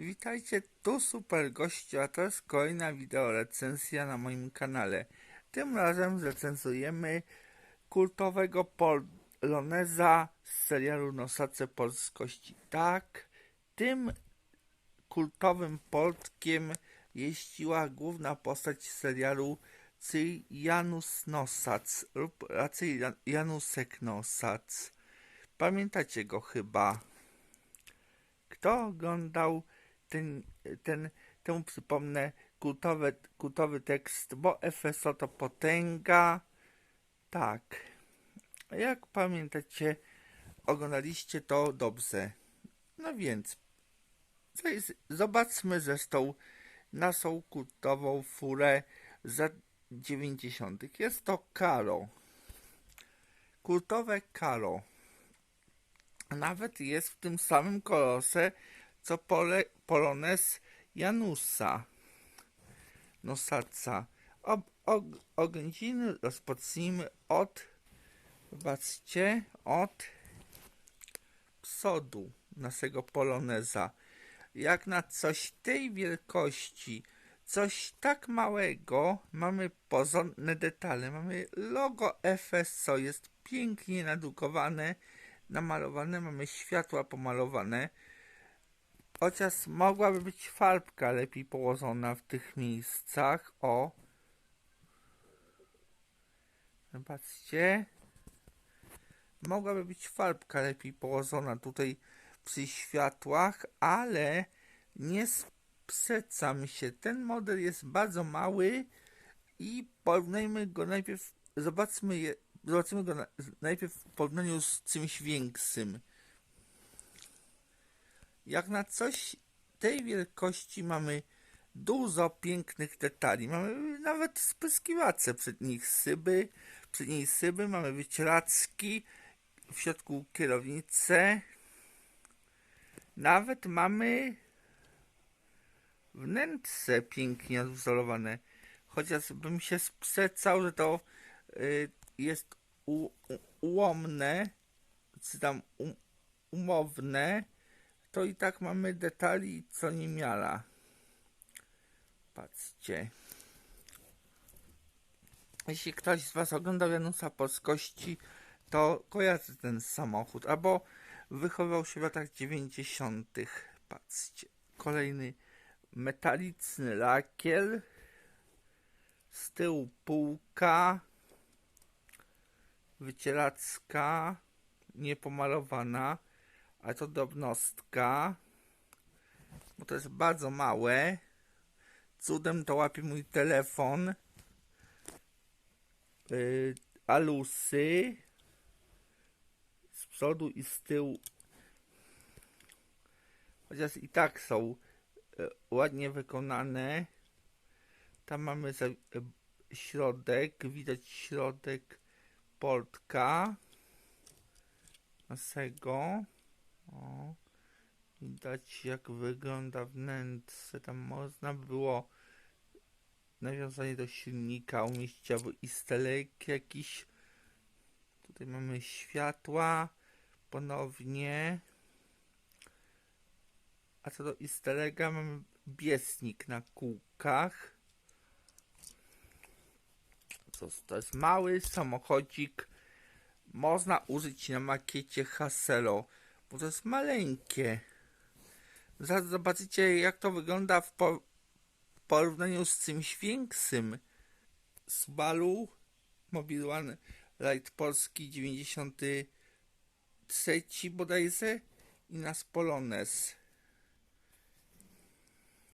Witajcie, tu super gościu, a to jest kolejna wideo recenzja na moim kanale. Tym razem zrecenzujemy kultowego poloneza z serialu Nosace Polskości. Tak, tym kultowym Poltkiem jeździła główna postać serialu Janus Nosac lub raczej Jan- Janusek Nosac. Pamiętacie go chyba. Kto oglądał ten, ten temu przypomnę kultowy, kultowy tekst, bo FSO to potęga. Tak. Jak pamiętacie, oglądaliście to dobrze. No więc, zobaczmy zresztą naszą kultową furę z lat 90. Jest to Karo. Kultowe Karo. Nawet jest w tym samym kolorze, co pole, Polones Janusa Nosaca. Ob, og, oględziny rozpocznijmy od, zobaczcie, od przodu naszego Poloneza. Jak na coś tej wielkości, coś tak małego, mamy porządne detale. Mamy logo FSO, jest pięknie nadrukowane, namalowane, mamy światła pomalowane. Chociaż mogłaby być farbka lepiej położona w tych miejscach. O. Zobaczcie. Mogłaby być farbka lepiej położona tutaj przy światłach, ale nie sprzecam się. Ten model jest bardzo mały i porównajmy go najpierw, zobaczmy, je, zobaczymy go na, najpierw w porównaniu z czymś większym. Jak na coś tej wielkości mamy dużo pięknych detali. Mamy nawet spryskiwacze przed nich szyby, przed niej szyby, mamy wycieraczki, w środku kierownicę. Nawet mamy wnętrze pięknie odwzorowane. Chociaż bym się sprzeczał, że to y, jest u, u, ułomne, czy tam um, umowne, to i tak mamy detali co nie miara. Patrzcie. Jeśli ktoś z Was oglądał Janusa Polskości, to kojarzy ten samochód, albo wychowywał się w latach 90. Patrzcie. Kolejny metaliczny lakier. Z tyłu półka. Wycieraczka. Niepomalowana. Ale to drobnostka. Bo to jest bardzo małe. Cudem to łapie mój telefon. Yy, alusy. Z przodu i z tyłu. Chociaż i tak są yy, ładnie wykonane. Tam mamy za, yy, środek. Widać środek portka. Naszego. O, widać jak wygląda wnętrze. Tam można było nawiązanie do silnika umieścić albo egg jakiś. Tutaj mamy światła ponownie. A co do easter egga mamy biesnik na kółkach. Co to jest mały samochodzik. Można użyć na makiecie Haselo bo to jest maleńkie. Zaraz zobaczycie, jak to wygląda w por- porównaniu z czymś większym. Subaru Mobile One Light Polski 93 bodajże i nas Polones.